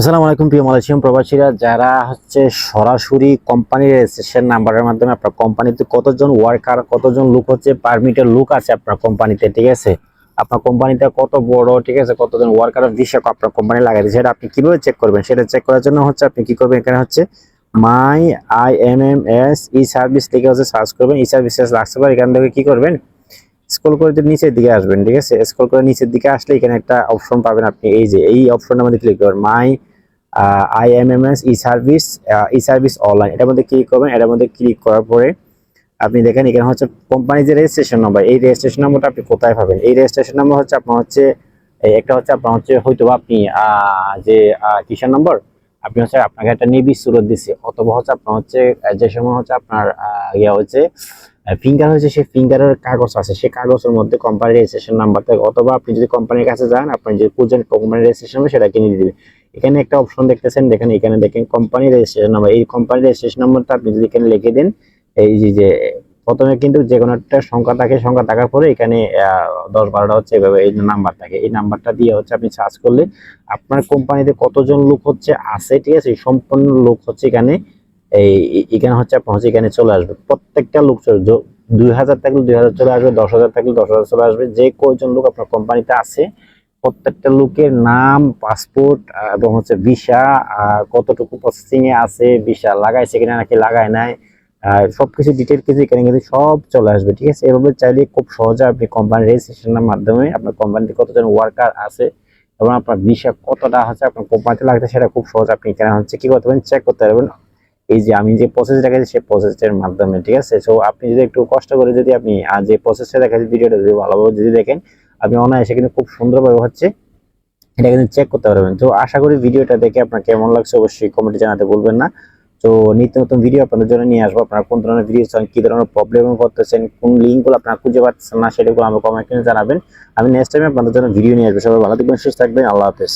আসসালামু আলাইকুম প্রিয় মালয়েশিয়ান প্রবাসীরা, যারা হচ্ছে সরাসরি কোম্পানির রেজিস্ট্রেশন নাম্বারের মাধ্যমে আপনার কোম্পানিতে কতজন ওয়ার্কার কতজন লোক হচ্ছে পারমিটের লোক আছে আপনার কোম্পানিতে ঠিক আছে? আপনার কোম্পানিতে কত বড়, ঠিক আছে? কতজন ওয়ার্কার ভিসা আপনার কোম্পানি লাগাইছে সেটা আপনি কীভাবে চেক করবেন? সেটা চেক করার জন্য হচ্ছে আপনি কি করবেন? এখানে হচ্ছে my I M M S E service থেকে হচ্ছে সার্চ করবেন ই সার্ভিসেস লাগতে পারে এখান থেকে কি করবেন? স্ক্রল করে নিচের দিকে আসবেন, ঠিক আছে? স্ক্রল করে নিচের দিকে আসলে এখানে একটা অপশন পাবেন আপনি, এই যে, এই অপশনের মধ্যে ক্লিক করবেন my IMMS E service E service online এটার মধ্যে ক্লিক করবেন, এটার মধ্যে ক্লিক করার পরে আপনি দেখেন, এখানে হচ্ছে কোম্পানির যে রেজিস্ট্রেশন নম্বর এই রেজিস্ট্রেশন নম্বরটা আপনি কোথায় পাবেন? এই রেজিস্ট্রেশন নম্বর হচ্ছে আপনার হচ্ছে একটা হচ্ছে আপনার হচ্ছে হয়তো আপনি যে কিষান নম্বর আপনি হচ্ছে আপনাকে একটা নেবি সুরত দিছে। অথবা হচ্ছে আপনার হচ্ছে, যে সময় হচ্ছে আপনার ইয়ে হচ্ছে ফিঙ্গার হচ্ছে, সেই ফিঙ্গারের কাগজ আছে। সেই কাগজের মধ্যে কোম্পানির রেজিস্ট্রেশন নাম্বার থাকে অথবা আপনি যদি কোম্পানির কাছে যান, আপনি যে খুঁজছেন কোম্পানির রেজিস্ট্রেশন সেটা কিনে দিবে এখানে একটা অপশন দেখতেছেন, দেখেন এখানে দেখেন কোম্পানির রেজিস্ট্রেশন নাম্বার এই কোম্পানির রেজিস্ট্রেশন নাম্বারটা আপনি যদি এখানে লিখে দেন, এই যে প্রথমে কিন্তু যে কোনো একটা সংখ্যা থাকে, সংখ্যা থাকার পরে এখানে দশ বারোটা হচ্ছে এভাবে এই নাম্বার থাকে। এই নাম্বারটা দিয়ে হচ্ছে আপনি সার্চ করলে আপনার কোম্পানিতে কতজন লোক হচ্ছে আছে, ঠিক আছে? সম্পূর্ণ লোক হচ্ছে এখানে, এই এখানে হচ্ছে আপনার হচ্ছে এখানে চলে আসবে। প্রত্যেকটা লোক চলে দুই হাজার থাকলে দুই হাজার চলে আসবে, দশ হাজার থাকলে দশ হাজার চলে আসবে। যে কয়জন লোক আপনার কোম্পানিতে আছে প্রত্যেকটা লোকের নাম, পাসপোর্ট এবং হচ্ছে ভিসা কতটুকু প্রসেসিং এ আছে, ভিসা লাগাইছে কিনা নাকি লাগায় নাই আর সবকিছু ডিটেল কিছু এখানে কিন্তু সব চলে আসবে, ঠিক আছে? এভাবে চাইলে খুব সহজে আপনি কোম্পানির রেজিস্ট্রেশনের মাধ্যমে আপনার কোম্পানিতে কতজন ওয়ার্কার আছে এবং আপনার ভিসা কতটা হচ্ছে আপনার কোম্পানিতে লাগছে সেটা খুব সহজ আপনি এখানে হচ্ছে কি করতে পারবেন? চেক করতে পারবেন। এই যে আমি যে প্রসেস দেখাচ্ছি সেই প্রসেসের মাধ্যমে, ঠিক আছে? সো আপনি যদি একটু কষ্ট করে যদি আপনি যে প্রসেসটা দেখাচ্ছি ভিডিওটা যদি ভালোভাবে যদি দেখেন আপনি অনায়াসে কিন্তু খুব সুন্দরভাবে হচ্ছে এটা কিন্তু চেক করতে পারবেন। তো আশা করি ভিডিওটা দেখে আপনার কেমন লাগছে অবশ্যই কমেন্টে জানাতে বলবেন না। তো নিত্য নতুন ভিডিও আপনাদের জন্য নিয়ে আসব। আপনার কোন ধরনের ভিডিও চান, কী ধরনের প্রবলেম করতেছেন, কোন লিঙ্কগুলো আপনারা খুঁজে পাচ্ছেন না সেটাগুলো আমাকে কমেন্টে জানাবেন। আমি নেক্সট টাইম আপনাদের জন্য ভিডিও নিয়ে আসব। সবাই ভালো থাকবেন, সুস্থ থাকবেন। আল্লাহ হাফেজ।